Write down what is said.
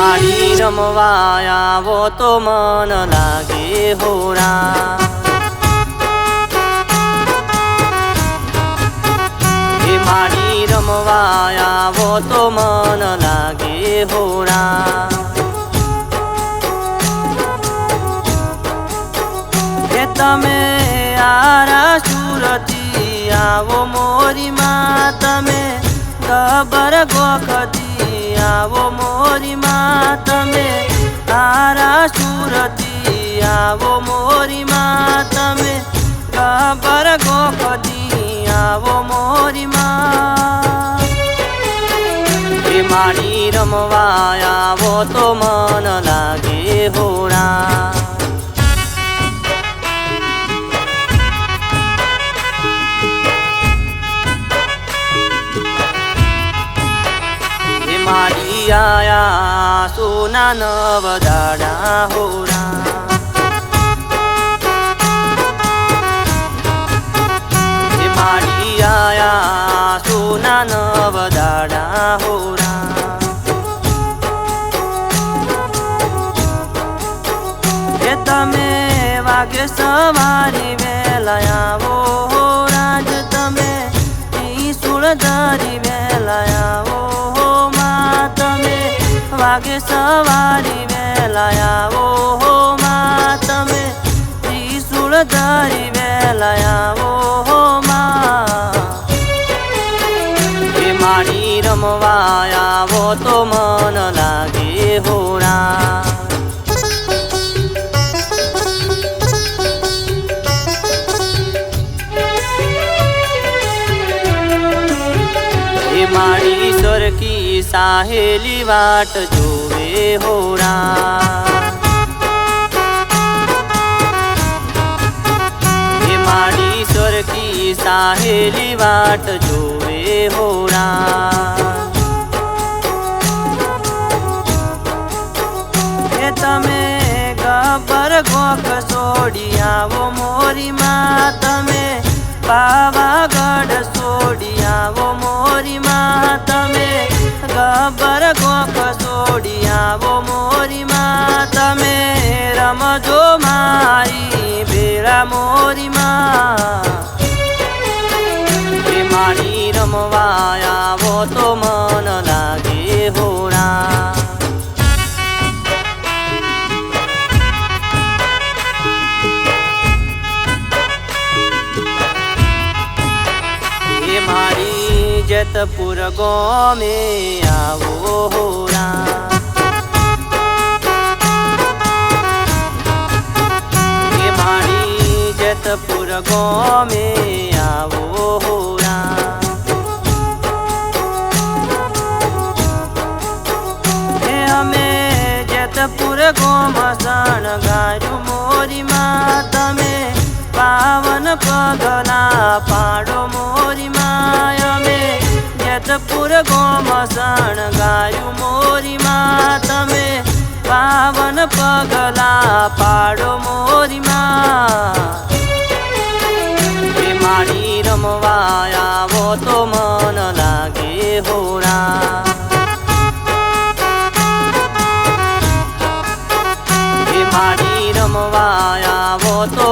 મારી રમવા આવો તો મન લાગે હોરા. મારી રમવા આવો તો મન લાગે હોરા. તમે આરા સુરતી, આવો મોરી માં તમે ગબર ગોખતી. આવો મોરી માં તમે આરા સુરતી આવો મોરી માં તમે ગબર ગોખતી આવો મોરી માં મારી રમવા આવો તો મન લાગે હોરા આયા સોના નવ દાડા હોરા મારી આયા સોના નવ દાડા હોરા એ તમે વાગે સવારી વેલા આવો રાજ તમે ઈ સુળધારી વેલા વાગે સવારી વેલા આવો હો મા, તમે ત્રિશુળ ધરી વેલા આવો હો માં. મારી રમવા આવો તો મન લાગે હોરા સાહેલી વાટ જોવે હોરા. હે માડી સરખી સાહેલી વાટ જોવે હોરા. એ તમે ગબર ગોખ છોડી આવો મોરી માં તમે પાવાગઢ આવો તો મન લાગે હોરા એ મારી જતપુર ગોમે આવો મારી જતપુર ગોમે આવો હોરા સતપુર ગોમાં શણગાર્યું મોરીમાં તમે પાવન પગલા પાડો મોરીમાં અમે જેતપુર ગોમાં શણગાર્યું મોરીમાં તમે પાવન પગલા પાડો મોરીમાં મારી રમવા આવો તો મારી રમવા આવો તો